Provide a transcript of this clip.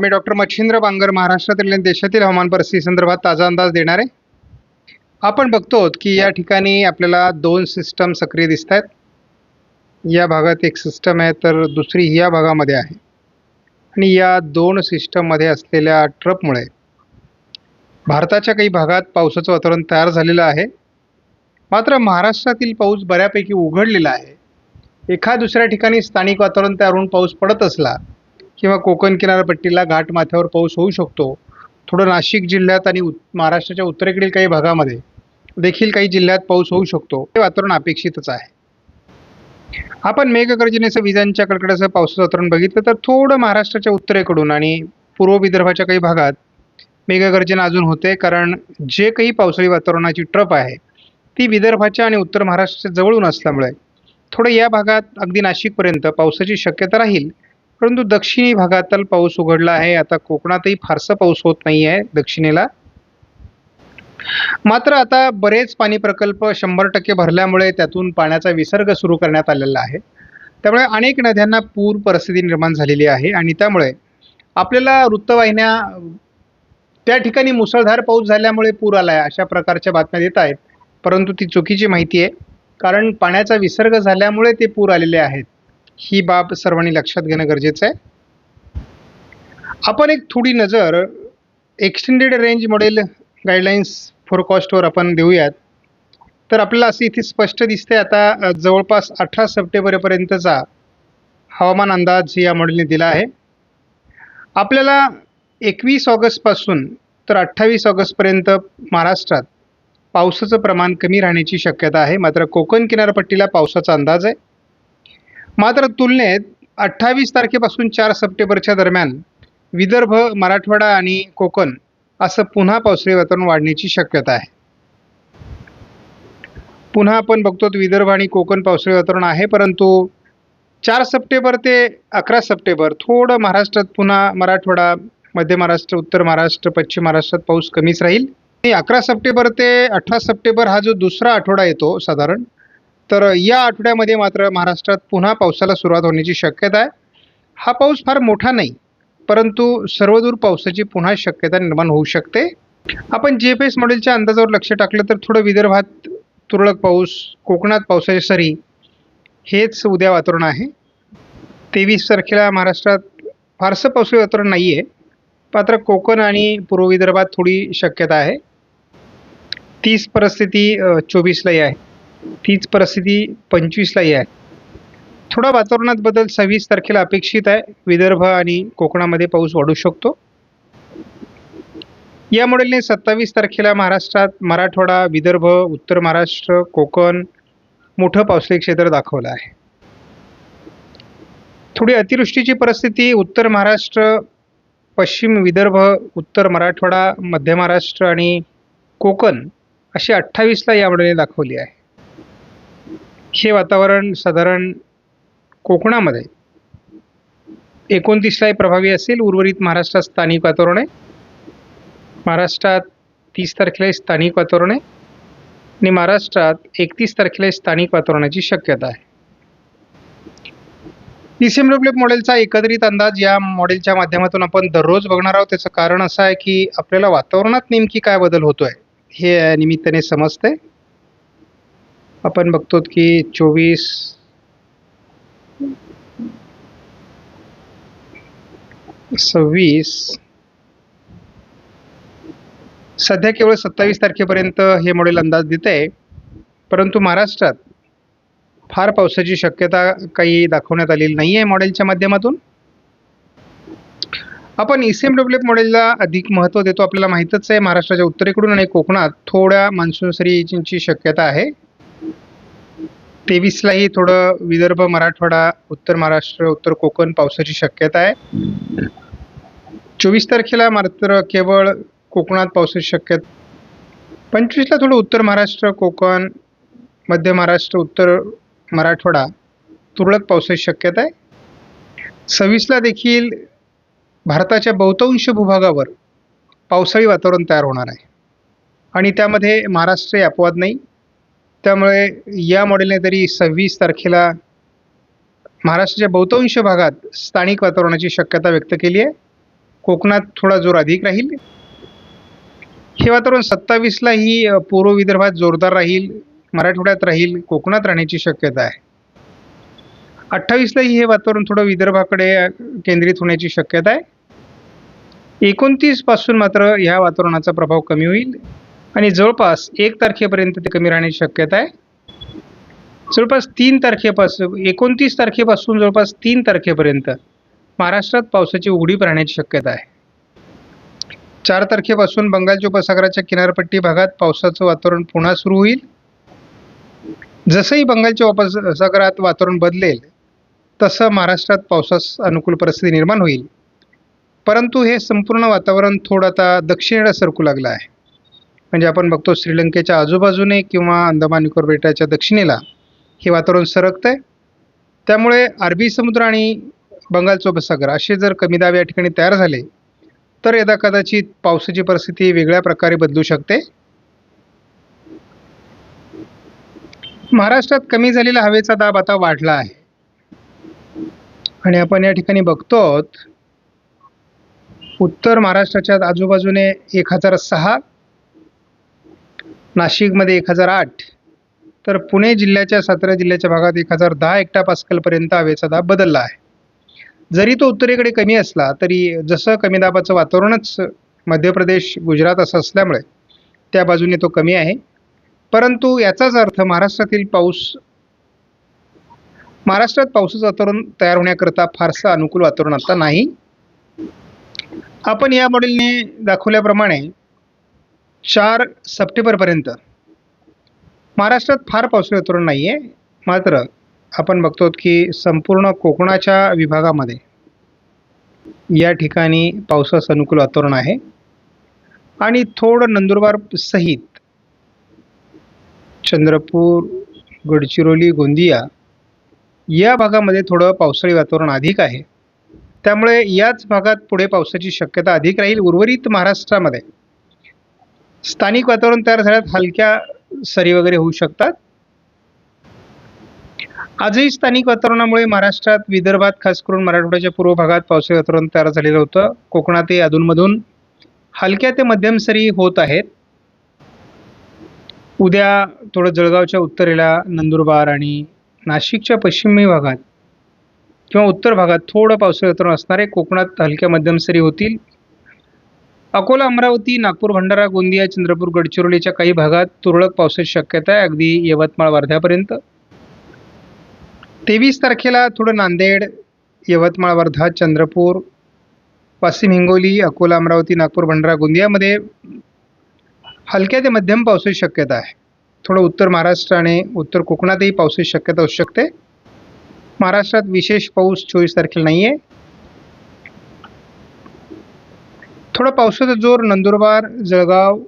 मी doctor Machhindra Bangar महाराष्ट्रातील आणि देशातील हवामान परिस्थिती संदर्भात ताजा अंदाज देणार आहे. आपण बघतो की या ठिकाणी आपल्याला दोन सिस्टम सक्रिय दिसत आहेत. या भागात एक सिस्टम आहे तर दुसरी या भागामध्ये आहे. आणि या दोन सिस्टममध्ये असलेल्या ट्रपमुळे भारताच्या काही भागात पावसाचं वातावरण तयार झालेलं आहे. मात्र महाराष्ट्रातील पाऊस बऱ्यापैकी उघडलेला आहे. एका दुसऱ्या ठिकाणी स्थानिक वातावरण तयार होऊन पाऊस पडत असला किंवा कोकण किनारपट्टीला घाटमाथ्यावर पाऊस होऊ शकतो. थोडं नाशिक जिल्ह्यात आणि उत् महाराष्ट्राच्या उत्तरेकडील काही भागामध्ये देखील काही जिल्ह्यात पाऊस होऊ शकतो. हे वातावरण अपेक्षितच आहे. आपण मेघगर्जनेचं विजांच्या कडकडाचं पावसाचं वातावरण बघितलं तर थोडं महाराष्ट्राच्या उत्तरेकडून आणि पूर्व विदर्भाच्या काही भागात मेघगर्जना अजून होते. कारण जे काही पावसाळी वातावरणाची ट्रप आहे ती विदर्भाच्या आणि उत्तर महाराष्ट्राच्या जवळून असल्यामुळे थोडं या भागात अगदी नाशिकपर्यंत पावसाची शक्यता राहील. परंतु दक्षिणी भागातील पाऊस उघडला आहे. आता कोकणातही फारसा पाऊस होत नाही आहे दक्षिणेला. मात्र आता बरेच पाणी प्रकल्प शंभर टक्के भरल्यामुळे त्यातून पाण्याचा विसर्ग सुरू करण्यात आलेला आहे. त्यामुळे अनेक नद्यांना पूर परिस्थिती निर्माण झालेली आहे आणि त्यामुळे आपल्याला वृत्तवाहिन्या त्या ठिकाणी मुसळधार पाऊस झाल्यामुळे पूर आला आहे अशा प्रकारच्या बातम्या देत आहेत. परंतु ती चुकीची माहिती आहे. कारण पाण्याचा विसर्ग झाल्यामुळे ते पूर आलेले आहेत. ही बाब सर्वांनी लक्षात घेणं गरजेचं आहे. आपण एक थोडी नजर एक्सटेंडेड रेंज मॉडेल गाईडलाईन्स फोरकॉस्टवर आपण देऊयात. तर आपल्याला असं इथे स्पष्ट दिसते आता जवळपास अठरा सप्टेंबरपर्यंतचा हवामान अंदाज या मॉडेलने दिला आहे. आपल्याला एकवीस ऑगस्टपासून तर अठ्ठावीस ऑगस्टपर्यंत महाराष्ट्रात पावसाचं प्रमाण कमी राहण्याची शक्यता आहे. मात्र कोकण किनारपट्टीला पावसाचा अंदाज आहे. मात्र तुलनेत अठ्ठावीस तारखेपासून चार सप्टेंबरच्या दरम्यान विदर्भ मराठवाडा आणि कोकण असं पुन्हा पावसाळी वातावरण वाढण्याची शक्यता आहे. पुन्हा आपण बघतो विदर्भ आणि कोकण पावसाळी वातावरण आहे परंतु चार सप्टेंबर ते अकरा सप्टेंबर थोडं महाराष्ट्रात पुन्हा मराठवाडा मध्य महाराष्ट्र उत्तर महाराष्ट्र पश्चिम महाराष्ट्रात पाऊस कमीच राहील. आणि अकरा सप्टेंबर ते अठरा सप्टेंबर हा जो दुसरा आठवडा येतो साधारण तर या आठवड्यामध्ये मात्र महाराष्ट्रात पुन्हा पावसाला सुरुवात होण्याची शक्यता आहे. हा पाऊस फार मोठा नाही परंतु सर्वदूर पावसाची पुन्हा शक्यता निर्माण होऊ शकते. आपण जी एफ एस मॉडेलच्या अंदाजावर लक्ष टाकलं तर थोडं विदर्भात तुरळक पाऊस कोकणात पावसाची सरी हेच उद्या वातावरण आहे. तेवीस तारखेला महाराष्ट्रात फारसं पावसाळी वातावरण नाही आहे मात्र कोकण आणि पूर्व विदर्भात थोडी शक्यता आहे. तीच परिस्थिती चोवीसलाही आहे. तीच परिस्थिती पंचवीसलाही आहे. थोडा वातावरणात बदल सव्वीस तारखेला अपेक्षित आहे. विदर्भ आणि कोकणामध्ये पाऊस वाढू शकतो. या मॉडेलने सत्तावीस तारखेला महाराष्ट्रात मराठवाडा विदर्भ उत्तर महाराष्ट्र कोकण मोठं पावसाळी क्षेत्र दाखवलं आहे. थोडी अतिवृष्टीची परिस्थिती उत्तर महाराष्ट्र पश्चिम विदर्भ उत्तर मराठवाडा मध्य महाराष्ट्र आणि कोकण अशी अठ्ठावीसला या मॉडेलने दाखवली आहे. हे वातावरण साधारण कोकणामध्ये. एकोणतीसलाही प्रभावी असेल उर्वरित महाराष्ट्रात स्थानिक वातावरण. आहे महाराष्ट्रात तीस तारखेला स्थानिक वातावरण आहे आणि महाराष्ट्रात एकतीस तारखेला स्थानिक वातावरणाची शक्यता आहे. ईसीएम डेव्हलप मॉडेलचा एकत्रित अंदाज या मॉडेलच्या माध्यमातून आपण दररोज बघणार आहोत. त्याचं कारण असं आहे की आपल्याला वातावरणात नेमकी काय बदल होतो आहे हे या निमित्ताने आहे आपण बघतो की चोवीस सव्वीस सध्या केवळ सत्तावीस तारखेपर्यंत हे मॉडेल अंदाज देत आहे. परंतु महाराष्ट्रात फार पावसाची शक्यता काही दाखवण्यात आलेली नाही आहे मॉडेलच्या माध्यमातून. आपण ई सी एम डेव्हलप मॉडेलला अधिक महत्त्व देतो आपल्याला माहीतच आहे महाराष्ट्राच्या उत्तरेकडून आणि कोकणात थोड्या मान्सून सरीची शक्यता आहे. तेवीसलाही थोडं विदर्भ मराठवाडा उत्तर महाराष्ट्र उत्तर कोकण पावसाची शक्यता आहे. चोवीस तारखेला मात्र केवळ कोकणात पावसाची शक्यता पंचवीसला थोडं उत्तर महाराष्ट्र कोकण मध्य महाराष्ट्र उत्तर मराठवाडा तुरळक पावसाची शक्यता आहे. सव्वीसला देखील भारताच्या बहुतांश भूभागावर पावसाळी वातावरण तयार होणार आहे. आणि त्यामध्ये महाराष्ट्र अपवाद नाही. त्यामुळे या मॉडेलने तरी सव्वीस तारखेला महाराष्ट्राच्या बहुतांश भागात स्थानिक वातावरणाची शक्यता व्यक्त केली आहे. कोकणात थोडा जोर अधिक राहील. हे वातावरण सत्तावीसलाही पूर्व विदर्भात जोरदार राहील मराठवाड्यात राहील कोकणात राहण्याची शक्यता आहे. अठ्ठावीसलाही हे वातावरण थोडं विदर्भाकडे केंद्रित होण्याची शक्यता आहे. एकोणतीसपासून मात्र ह्या वातावरणाचा प्रभाव कमी होईल. आणि जवळपास एक तारखेपर्यंत ते कमी राहण्याची शक्यता आहे. जवळपास तीन तारखेपासून एकोणतीस तारखेपासून जवळपास तीन तारखेपर्यंत महाराष्ट्रात पावसाची उघडीप राहण्याची शक्यता आहे. चार तारखेपासून बंगालच्या उपसागराच्या किनारपट्टी भागात पावसाचं वातावरण पुन्हा सुरू होईल. जसंही बंगालच्या उपसागरात वातावरण बदलेल तसं महाराष्ट्रात पावसास अनुकूल परिस्थिती निर्माण होईल. परंतु हे संपूर्ण वातावरण थोडं आता दक्षिणेला सरकू लागलं आहे. म्हणजे आपण बघतो श्रीलंकेच्या आजूबाजूने किंवा अंदमान निकोबार बेटाच्या दक्षिणेला हे वातावरण सरकतं आहे त्यामुळे अरबी समुद्र आणि बंगालचा उपसागर असे जर कमी दाब या ठिकाणी तयार झाले तर यदा कदाचित पावसाची परिस्थिती वेगळ्या प्रकारे बदलू शकते. महाराष्ट्रात कमी झालेला हवेचा दाब आता वाढला आहे. आणि आपण या ठिकाणी बघतो आहोत उत्तर महाराष्ट्राच्या आजूबाजूने एक हजार सहा नाशिकमध्ये एक हजार आठ तर पुणे जिल्ह्याच्या सातारा जिल्ह्याच्या भागात एक हजार दहा एकटा पास्कलपर्यंत हवेचा दाब बदलला आहे. जरी तो उत्तरेकडे कमी असला तरी जसं कमी दाबाचं वातावरणच मध्य प्रदेश गुजरात असं असल्यामुळे त्या बाजूने तो कमी आहे. परंतु याचाच अर्थ महाराष्ट्रातील पाऊस महाराष्ट्रात पावसाचं वातावरण तयार होण्याकरता फारसं अनुकूल वातावरण आता नाही. आपण या मॉडेलने दाखवल्याप्रमाणे चार सप्टेंबरपर्यंत महाराष्ट्रात फार पावसाळी वातावरण नाही आहे मात्र आपण बघतो की संपूर्ण कोकणाच्या विभागामध्ये या ठिकाणी पावसास अनुकूल वातावरण आहे. आणि थोडं नंदुरबार सहित चंद्रपूर गडचिरोली गोंदिया या भागामध्ये थोडं पावसाळी वातावरण अधिक आहे. त्यामुळे याच भागात पुढे पावसाची शक्यता अधिक राहील. उर्वरित महाराष्ट्रामध्ये स्थानिक वातावरण तयार झाल्यात हलक्या सरी वगैरे होऊ शकतात. आजही स्थानिक वातावरणामुळे महाराष्ट्रात विदर्भात खास करून मराठवाड्याच्या पूर्व भागात पावसाळी वातावरण तयार झालेलं होतं. कोकणातही अधूनमधून हलक्या ते मध्यम सरी होत आहेत. उद्या थोडं जळगावच्या उत्तरेला नंदुरबार आणि नाशिकच्या पश्चिमी भागात किंवा उत्तर भागात थोडं पावसाळी वातावरण असणार आहे कोकणात हलक्या मध्यम सरी होतील. अकोला अमरावती नागपूर भंडारा गोंदिया चंद्रपूर गडचिरोलीच्या काही भागात तुरळक पावसाची शक्यता आहे. अगदी यवतमाळ वर्ध्यापर्यंत. तेवीस तारखेला थोडं नांदेड यवतमाळ वर्धा चंद्रपूर वाशिम हिंगोली अकोला अमरावती नागपूर भंडारा गोंदियामध्ये हलक्या ते मध्यम पावसाची शक्यता आहे. थोडं उत्तर महाराष्ट्र आणि उत्तर कोकणातही पावसाची शक्यता असू शकते. महाराष्ट्रात विशेष पाऊस चोवीस तारखेला नाही आहे थोडा पावसाचा जोर नंदुरबार जळगाव